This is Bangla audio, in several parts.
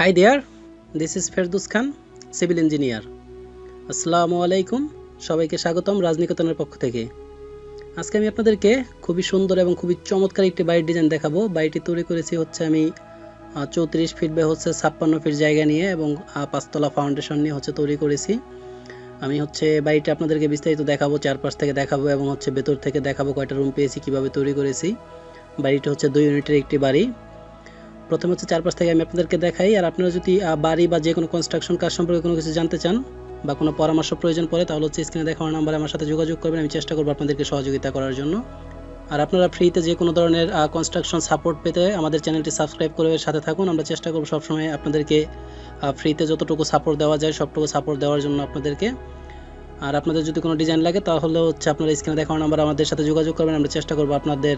Hi there this is Ferdous Khan civil engineer আসসালামু আলাইকুম সবাইকে স্বাগতম রাজনিকেতনের পক্ষ থেকে। আজকে আমি আপনাদেরকে খুবই সুন্দর এবং খুবই চমৎকার একটি বাড়ির ডিজাইন দেখাবো। বাড়িটি তৈরি করেছি হচ্ছে আমি চৌত্রিশ ফিট বা হচ্ছে ছাপ্পান্ন ফিট জায়গা নিয়ে এবং পাঁচতলা ফাউন্ডেশন নিয়ে হচ্ছে তৈরি করেছি। আমি হচ্ছে বাড়িটা আপনাদেরকে বিস্তারিত দেখাবো, চারপাশ থেকে দেখাবো এবং হচ্ছে ভেতর থেকে দেখাবো কয়টা রুম পেয়েছি, কীভাবে তৈরি করেছি। বাড়িটা হচ্ছে দুই ইউনিটের একটি বাড়ি। প্রথমে হচ্ছে চারপাশ থেকে আমি আপনাদেরকে দেখাই, আর আপনারা যদি বাড়ি বা যে কোনো কনস্ট্রাকশন কাজ সম্পর্কে কোনো কিছু জানতে চান বা কোনো পরামর্শ প্রয়োজন পড়ে, তাহলে হচ্ছে স্ক্রিনে দেখানোর নাম্বারে আমার সাথে যোগাযোগ করবেন, আমি চেষ্টা করব আপনাদেরকে সহযোগিতা করার জন্য। আর আপনারা ফ্রিতে যে কোনো ধরনের কনস্ট্রাকশন সাপোর্ট পেতে আমাদের চ্যানেলটি সাবস্ক্রাইব করে সাথে থাকুন। আমরা চেষ্টা করব সবসময় আপনাদেরকে ফ্রিতে যতটুকু সাপোর্ট দেওয়া যায়, সবটুকু সাপোর্ট দেওয়ার জন্য আপনাদেরকে। আর আপনাদের যদি কোনো ডিজাইন লাগে, তাহলে হচ্ছে আপনারা স্ক্রিনে দেখানো নাম্বার আমাদের সাথে যোগাযোগ করবেন। আমরা চেষ্টা করব আপনাদের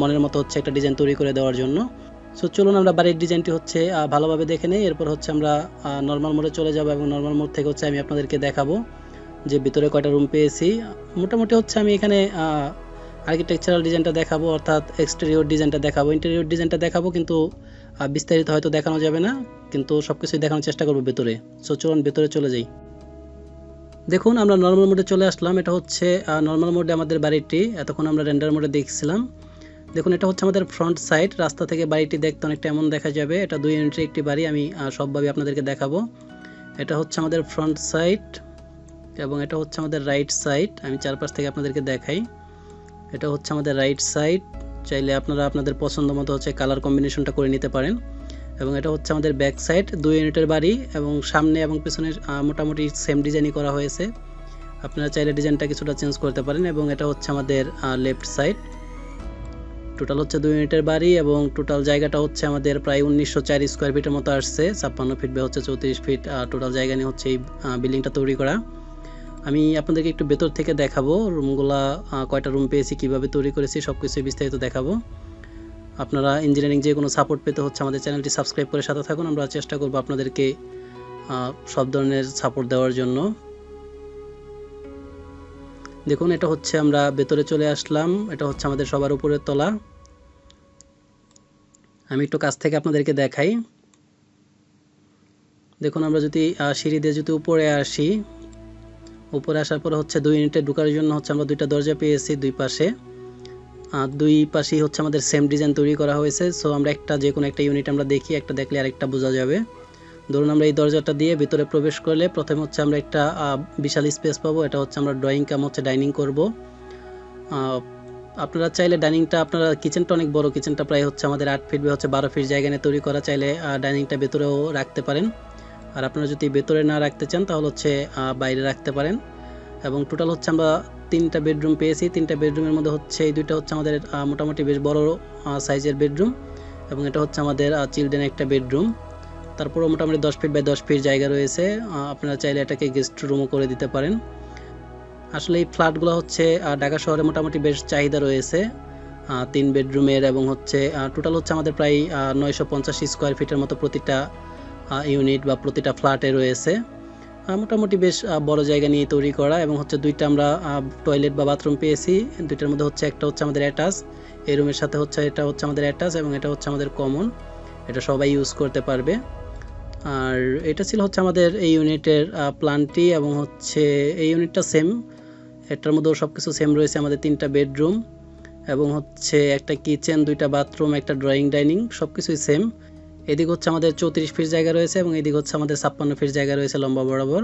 মনের মতো হচ্ছে একটা ডিজাইন তৈরি করে দেওয়ার জন্য। সো চলুন আমরা বাড়ির ডিজাইনটি হচ্ছে ভালোভাবে দেখে নেই। এরপর হচ্ছে আমরা নর্মাল মোডে চলে যাব এবং নর্মাল মোড থেকে হচ্ছে আমি আপনাদেরকে দেখাবো যে ভিতরে কয়টা রুম পেয়েছি। মোটামুটি হচ্ছে আমি এখানে আর্কিটেকচারাল ডিজাইনটা দেখাবো, অর্থাৎ এক্সটেরিয়র ডিজাইনটা দেখাবো। ইন্টেরিয়র ডিজাইনটা দেখাবো কিন্তু বিস্তারিত হয়তো দেখানো যাবে না, কিন্তু সব কিছুই দেখানোর চেষ্টা করব ভেতরে। সো চলুন ভেতরে চলে যাই। দেখুন, আমরা নর্মাল মোডে চলে আসলাম। এটা হচ্ছে নর্মাল মোডে আমাদের বাড়িটি। এতক্ষণ আমরা রেন্ডার মোডে দেখছিলাম। দেখুন, এটা হচ্ছে আমাদের ফ্রন্ট সাইড রাস্তা থেকে বাড়িটি দেখতে অনেকটা এমন দেখা যাবে। এটা দুই ইউনিটের একটি বাড়ি, আমি সবভাবে আপনাদেরকে দেখাবো। এটা হচ্ছে আমাদের ফ্রন্ট সাইড এবং এটা হচ্ছে আমাদের রাইট সাইড আমি চারপাশ থেকে আপনাদেরকে দেখাই। এটা হচ্ছে আমাদের রাইট সাইড চাইলে আপনারা আপনাদের পছন্দ মতো হচ্ছে কালার কম্বিনেশনটা করে নিতে পারেন। এবং এটা হচ্ছে আমাদের ব্যাক সাইড দুই ইউনিটের বাড়ি এবং সামনে এবং পেছনে মোটামুটি সেম ডিজাইনই করা হয়েছে। আপনারা চাইলে ডিজাইনটা কিছুটা চেঞ্জ করতে পারেন এবং এটা হচ্ছে আমাদের লেফট সাইড টোটাল হচ্ছে দুই ইউনিটের বাড়ি এবং টোটাল জায়গাটা হচ্ছে আমাদের প্রায় উনিশশো চার স্কোয়ার ফিটের মতো আসছে। ছাপ্পান্ন ফিট বা হচ্ছে চৌত্রিশ ফিট টোটাল জায়গা নিয়ে হচ্ছে এই বিল্ডিংটা তৈরি করা। আমি আপনাদেরকে একটু ভেতর থেকে দেখাবো রুমগুলা কয়টা রুম পেয়েছি, কীভাবে তৈরি করেছি সব কিছু বিস্তারিত দেখাবো। আপনারা ইঞ্জিনিয়ারিং যে কোনো সাপোর্ট পেতে হচ্ছে আমাদের চ্যানেলটি সাবস্ক্রাইব করে সাথে থাকুন। আমরা চেষ্টা করব আপনাদেরকে সব ধরনের সাপোর্ট দেওয়ার জন্য। দেখুন, এটা হচ্ছে আমরা ভেতরে চলে আসলাম। এটা হচ্ছে আমাদের সবার উপরের তলা। আমি একটু কাছ থেকে আপনাদেরকে দেখাই। দেখুন, আমরা যদি সিঁড়ি দিয়ে যদি উপরে আসি, উপরে আসার পর হচ্ছে দুই ইউনিটে ঢোকার জন্য হচ্ছে আমরা দুইটা দরজা পেয়েছি দুই পাশে। দুই পাশেই হচ্ছে আমাদের সেম ডিজাইন তৈরি করা হয়েছে। সো আমরা একটা যে কোনো একটা ইউনিট আমরা দেখি, একটা দেখলে আরেকটা বোঝা যাবে। ধরুন আমরা এই দরজাটা দিয়ে ভিতরে প্রবেশ করলে প্রথমে হচ্ছে আমরা একটা বিশাল স্পেস পাবো। এটা হচ্ছে আমরা ড্রয়িং কাম হচ্ছে ডাইনিং করব। আপনারা চাইলে ডাইনিংটা আপনারা কিচেনটা অনেক বড়। কিচেনটা প্রায় হচ্ছে আমাদের আট ফিট বা হচ্ছে বারো ফিট জায়গা নিয়ে তৈরি করা। চাইলে ডাইনিংটা ভেতরেও রাখতে পারেন। আর আপনারা যদি ভেতরে না রাখতে চান, তাহলে হচ্ছে বাইরে রাখতে পারেন। এবং টোটাল হচ্ছে আমরা তিনটা বেডরুম পেয়েছি। তিনটা বেডরুমের মধ্যে হচ্ছে, এই দুইটা হচ্ছে আমাদের মোটামুটি বেশ বড় সাইজের বেডরুম এবং এটা হচ্ছে আমাদের চিলড্রেন একটা বেডরুম তারপরে মোটামুটি দশ ফিট বাই দশ ফিট জায়গা রয়েছে। আপনারা চাইলে এটাকে গেস্ট রুমও করে দিতে পারেন। আসলে এই ফ্ল্যাটগুলো হচ্ছে ঢাকা শহরে মোটামুটি বেশ চাহিদা রয়েছে। তিন বেডরুমের এবং হচ্ছে টোটাল হচ্ছে আমাদের প্রায় নয়শো পঞ্চাশ স্কোয়ার ফিটের মতো প্রতিটা ইউনিট বা প্রতিটা ফ্ল্যাটে রয়েছে। মোটামুটি বেশ বড় জায়গা নিয়ে তৈরি করা এবং হচ্ছে দুইটা আমরা টয়লেট বা বাথরুম পেয়েছি। দুইটার মধ্যে হচ্ছে একটা হচ্ছে আমাদের অ্যাটাচ এই রুমের সাথে হচ্ছে, এটা হচ্ছে আমাদের অ্যাটাচ এবং এটা হচ্ছে আমাদের কমন এটা সবাই ইউজ করতে পারবে। আর এটা ছিল হচ্ছে আমাদের এই ইউনিটের প্ল্যানটি এবং হচ্ছে এই ইউনিটটা সেম এটার মধ্যেও সব কিছু সেম রয়েছে আমাদের তিনটা বেডরুম এবং হচ্ছে একটা কিচেন, দুইটা বাথরুম, একটা ড্রয়িং, ডাইনিং সব কিছুই সেম এদিক হচ্ছে আমাদের চৌত্রিশ ফিট জায়গা রয়েছে এবং এদিক হচ্ছে আমাদের ছাপ্পান্ন ফিট জায়গা রয়েছে লম্বা বরাবর।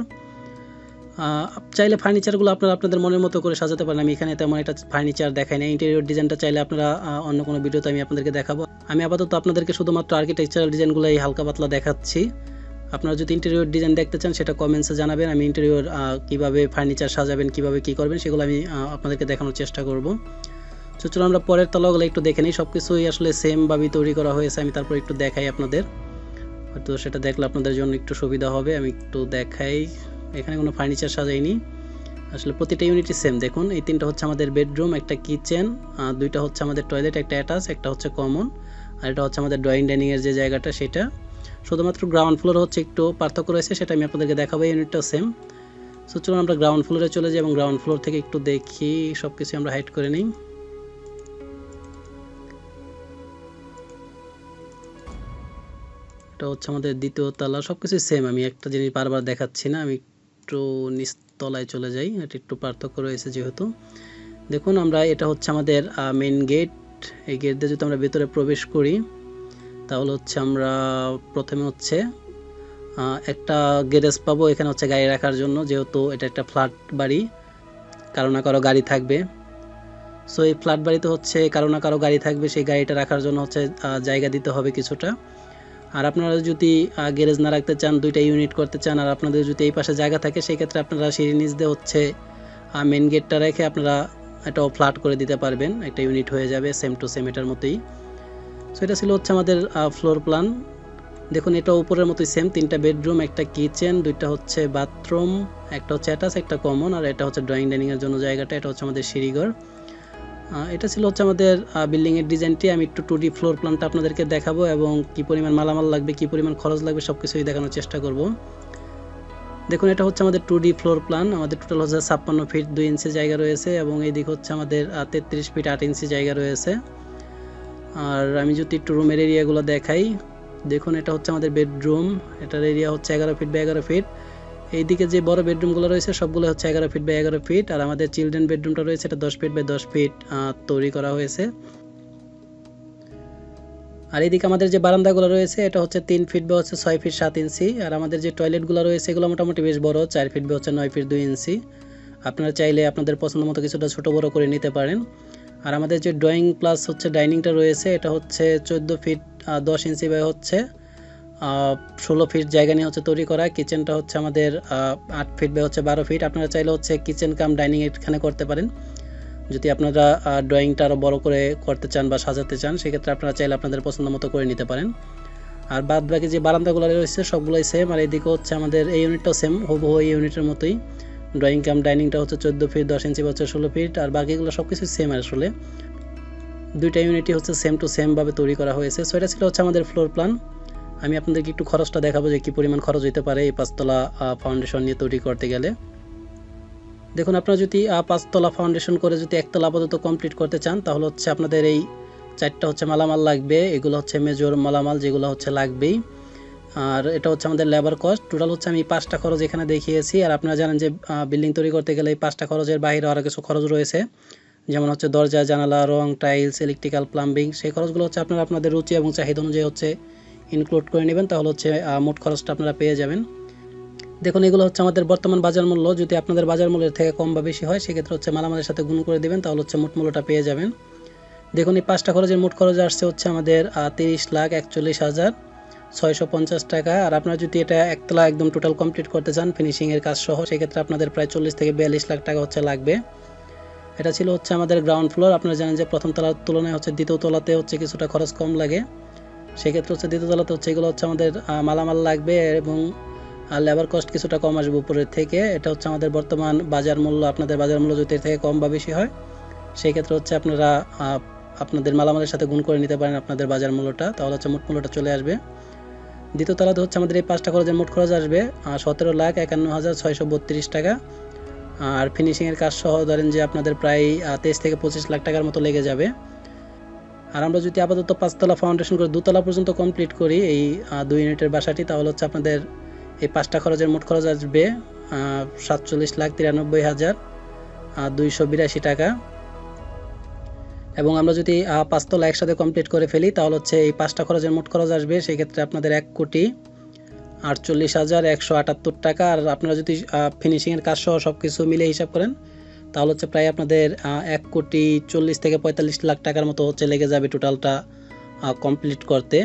চাইলে ফার্নিচারগুলো আপনারা আপনাদের মনের মতো করে সাজাতে পারেন। আমি এখানে তেমন একটা ফার্নিচার দেখাই না ইন্টেরিয়র ডিজাইনটা চাইলে আপনারা অন্য কোনো ভিডিওতে আমি আপনাদেরকে দেখাবো। আমি আপাতত আপনাদেরকে শুধুমাত্র আর্কিটেকচারাল ডিজাইনগুলো এই হালকা পাতলা দেখাচ্ছি। আপনারা যদি ইন্টেরিয়র ডিজাইন দেখতে চান, সেটা কমেন্টসে জানাবেন। আমি ইন্টেরিয়র কীভাবে ফার্নিচার সাজাবেন, কীভাবে কি করবেন, সেগুলো আমি আপনাদেরকে দেখানোর চেষ্টা করব। তো চলো আমরা পরের তলাগুলো একটু দেখে নিই। সব কিছুই আসলে সেমভাবেই তৈরি করা হয়েছে। আমি তারপর একটু দেখাই আপনাদের। হয়তো সেটা দেখলে আপনাদের জন্য একটু সুবিধা হবে। আমি একটু দেখাই। এখানে কোনো ফার্নিচার সাজাইনি। আসলে প্রতিটা ইউনিটই সেম দেখুন, এই তিনটা হচ্ছে আমাদের বেডরুম একটা কিচেন দুইটা হচ্ছে আমাদের টয়লেট একটা অ্যাটাচ একটা হচ্ছে কমন আর এটা হচ্ছে আমাদের ড্রয়িং ডাইনিংয়ের যে জায়গাটা, সেটা। শুধুমাত্র গ্রাউন্ড ফ্লোর হচ্ছে একটু পার্থক্য রয়েছে, সেটা আমি আপনাদেরকে দেখাবো ইউনিটটাও সেম সো চলুন আমরা গ্রাউন্ড ফ্লোরে চলে যাই এবং গ্রাউন্ড ফ্লোর থেকে একটু দেখি সব কিছু আমরা হাইড করে নিই। এটা হচ্ছে আমাদের দ্বিতীয় তলা সব কিছুই সেম আমি একটা জিনিস বারবার দেখাচ্ছি না, আমি একটু নিচতলায় চলে যাই, এটা একটু পার্থক্য রয়েছে যেহেতু। দেখুন, আমরা এটা হচ্ছে আমাদের মেন গেট এই গেট দিয়ে যদি আমরা ভেতরে প্রবেশ করি, তাহলে হচ্ছে আমরা প্রথমে হচ্ছে একটা গ্যারেজ পাবো, এখানে হচ্ছে গাড়ি রাখার জন্য, যেহেতু এটা একটা ফ্ল্যাট বাড়ি, কারও না কারও গাড়ি থাকবে। সো এই ফ্ল্যাট বাড়িতে হচ্ছে কারও না কারও গাড়ি থাকবে, সেই গাড়িটা রাখার জন্য হচ্ছে জায়গা দিতে হবে কিছুটা। আর আপনারা যদি গ্যারেজ না রাখতে চান, দুইটা ইউনিট করতে চান, আর আপনাদের যদি এই পাশে জায়গা থাকে সেই ক্ষেত্রে আপনারা সিঁড়ি নিচ দিয়ে হচ্ছে মেন গেটটা রেখে আপনারা এটাও ফ্ল্যাট করে দিতে পারবেন। একটা ইউনিট হয়ে যাবে সেম টু সেম এটার মতোই। সো এটা ছিল হচ্ছে আমাদের ফ্লোর প্ল্যান দেখুন, এটা উপরের মতোই সেম তিনটা বেডরুম একটা কিচেন দুইটা হচ্ছে বাথরুম একটা হচ্ছে অ্যাটাচ একটা কমন আর এটা হচ্ছে ড্রয়িং ডাইনিং এর জন্য জায়গাটা, এটা হচ্ছে আমাদের সিঁড়িঘর। এটা ছিল হচ্ছে আমাদের বিল্ডিং এর ডিজাইনটি আমি একটু টু ডি ফ্লোর প্ল্যানটা আপনাদেরকে দেখাবো এবং কি পরিমাণ মালামাল লাগবে, কি পরিমাণ খরচ লাগবে সব কিছুই দেখানোর চেষ্টা করব। দেখুন, এটা হচ্ছে আমাদের টু ডি ফ্লোর প্ল্যান আমাদের টোটাল হচ্ছে ছাপ্পান্ন ফিট দুই ইঞ্চি জায়গা রয়েছে এবং এই দিক হচ্ছে আমাদের তেত্রিশ ফিট আট ইঞ্চি জায়গা রয়েছে। আর আমি যদি একটু রুমের এরিয়াগুলো দেখাই, দেখুন, এটা হচ্ছে আমাদের বেডরুম এটার এরিয়া হচ্ছে এগারো ফিট বা এগারো ফিট এইদিকে যে বড় বেডরুমগুলো রয়েছে, সবগুলো হচ্ছে এগারো ফিট বা এগারো ফিট, আর আমাদের চিলড্রেন বেডরুমটা রয়েছে, এটা দশ ফিট বাই দশ ফিট তৈরি করা হয়েছে। আর এইদিকে আমাদের যে বারান্দাগুলো রয়েছে, এটা হচ্ছে তিন ফিট বা হচ্ছে ছয় ফিট সাত ইঞ্চি, আর আমাদের যে টয়লেটগুলো রয়েছে, এগুলো মোটামুটি বেশ বড়, চার ফিট বা হচ্ছে নয় ফিট দুই ইঞ্চি। আপনারা চাইলে আপনাদের পছন্দ মতো কিছুটা ছোট বড় করে নিতে পারেন। আর আমাদের যে ড্রয়িং প্লাস হচ্ছে ডাইনিংটা রয়েছে, এটা হচ্ছে চোদ্দ ফিট দশ ইঞ্চি বাই হচ্ছে। ষোলো ফিট জায়গা নিয়ে হচ্ছে তৈরি করা। কিচেনটা হচ্ছে আমাদের আট ফিট বা হচ্ছে বারো ফিট আপনারা চাইলে হচ্ছে কিচেন কাম ডাইনিং এখানে করতে পারেন। যদি আপনারা ড্রয়িংটা আরও বড় করে করতে চান বা সাজাতে চান, সেক্ষেত্রে আপনারা চাইলে আপনাদের পছন্দ মতো করে নিতে পারেন। আর বাদ বাকি যে বারান্দাগুলো রয়েছে, সবগুলোই সেম আর এইদিকে হচ্ছে আমাদের এই ইউনিটটাও সেম হুবহু এই ইউনিটের মতোই। ড্রয়িং কাম ডাইনিংটা হচ্ছে চোদ্দ ফিট দশ ইঞ্চি বা হচ্ছে ষোলো ফিট আর বাকিগুলো সব কিছু সেম আসলে। দুইটা ইউনিটই হচ্ছে সেম টু সেমভাবে তৈরি করা হয়েছে। সো এটা ছিল হচ্ছে আমাদের ফ্লোর প্ল্যান আমি আপনাদেরকে একটু খরচটা দেখাবো যে কী পরিমাণ খরচ হতে পারে এই পাঁচতলা ফাউন্ডেশন নিয়ে তৈরি করতে গেলে। দেখুন, আপনারা যদি পাঁচতলা ফাউন্ডেশন করে যদি একতলা আপাতত কমপ্লিট করতে চান, তাহলে হচ্ছে আপনাদের এই চারটা হচ্ছে মালামাল লাগবে। এগুলো হচ্ছে মেজর মালামাল যেগুলো হচ্ছে লাগবেই। আর এটা হচ্ছে আমাদের লেবার কস্ট টোটাল হচ্ছে আমি পাঁচটা খরচ এখানে দেখিয়েছি। আর আপনারা জানেন যে বিল্ডিং তৈরি করতে গেলে এই পাঁচটা খরচের বাইরে আরও কিছু খরচ রয়েছে। যেমন হচ্ছে দরজা, জানালা, রং টাইলস ইলেকট্রিক্যাল প্লাম্বিং সেই খরচগুলো হচ্ছে আপনারা আপনাদের রুচি এবং চাহিদা অনুযায়ী হচ্ছে ইনক্লুড করে নেবেন, তাহলে হচ্ছে মোট খরচটা আপনারা পেয়ে যাবেন। দেখুন, এগুলো হচ্ছে আমাদের বর্তমান বাজার মূল্য। যদি আপনাদের বাজার মূল্যের থেকে কম বা বেশি হয়, সেক্ষেত্রে হচ্ছে মালামালের সাথে গুণ করে দেবেন, তাহলে হচ্ছে মোট মূল্যটা পেয়ে যাবেন। দেখুন, এই পাঁচটা খরচের মোট খরচ আসছে হচ্ছে আমাদের তিরিশ লাখ একচল্লিশ হাজার ছয়শো পঞ্চাশ টাকা। আর আপনারা যদি এটা একতলা একদম টোটাল কমপ্লিট করতে চান ফিনিশিংয়ের কাজ সহ, সেক্ষেত্রে আপনাদের প্রায় চল্লিশ থেকে বিয়াল্লিশ লাখ টাকা হচ্ছে লাগবে। এটা ছিল হচ্ছে আমাদের গ্রাউন্ড ফ্লোর আপনারা জানেন যে প্রথম তলার তুলনায় হচ্ছে দ্বিতীয় তলাতে হচ্ছে কিছুটা খরচ কম লাগে। সেক্ষেত্রে হচ্ছে দ্বিতীয় তলাতে হচ্ছে এগুলো হচ্ছে আমাদের মালামাল লাগবে এবং আর লেবার কস্ট কিছুটা কম আসবে উপরের থেকে। এটা হচ্ছে আমাদের বর্তমান বাজার মূল্য, আপনাদের বাজার মূল্য যদি থেকে কম বা বেশি হয় সেই ক্ষেত্রে হচ্ছে আপনারা আপনাদের মালামালের সাথে গুণ করে নিতে পারেন আপনাদের বাজার মূল্যটা। তাহলে হচ্ছে মোট মূল্যটা চলে আসবে। দ্বিতীয় তলাতে হচ্ছে আমাদের এই পাঁচটা খরচের মোট খরচ আসবে সতেরো লাখ একান্ন হাজার ছয়শো বত্রিশ টাকা। আর ফিনিশিংয়ের কাজ সহ ধরেন যে আপনাদের প্রায় তেইশ থেকে পঁচিশ লাখ টাকার মতো লেগে যাবে। আর আমরা যদি আপাতত পাঁচতলা ফাউন্ডেশন করে দুতলা পর্যন্ত কমপ্লিট করি এই দুই ইউনিটের বাসাটি, তাহলে হচ্ছে আপনাদের এই পাঁচটা খরচের মোট খরচ আসবে সাতচল্লিশ লাখ তিরানব্বই হাজার দুইশো বিরাশি টাকা। এবং আমরা যদি পাঁচতলা একসাথে কমপ্লিট করে ফেলি, তাহলে হচ্ছে এই পাঁচটা খরচের মোট খরচ আসবে সেই ক্ষেত্রে আপনাদের এক কোটি আটচল্লিশ হাজার একশো আটাত্তর টাকা। আর আপনারা যদি ফিনিশিংয়ের কাজ সহ সব কিছু মিলে হিসাব করেন তাহলে হচ্ছে প্রায় আপনাদের এক কোটি চল্লিশ থেকে পঁয়তাল্লিশ লাখ টাকার মতো হচ্ছে লেগে যাবে টোটালটা কমপ্লিট করতে।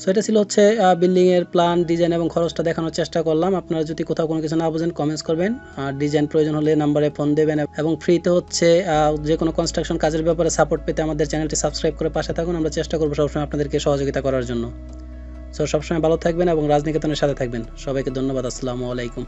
সো এটা ছিল হচ্ছে বিল্ডিংয়ের প্ল্যান ডিজাইন এবং খরচটা দেখানোর চেষ্টা করলাম। আপনারা যদি কোথাও কোনো কিছু না বোঝেন কমেন্টস করবেন। আর ডিজাইন প্রয়োজন হলে নাম্বারে ফোন দেবেন এবং ফ্রিতে হচ্ছে যে কোনো কনস্ট্রাকশন কাজের ব্যাপারে সাপোর্ট পেতে আমাদের চ্যানেলটি সাবস্ক্রাইব করে পাশে থাকুন। আমরা চেষ্টা করব সবসময় আপনাদেরকে সহযোগিতা করার জন্য। সো সবসময় ভালো থাকবেন এবং রাজনিকেতনের সাথে থাকবেন। সবাইকে ধন্যবাদ। আসসালামু আলাইকুম।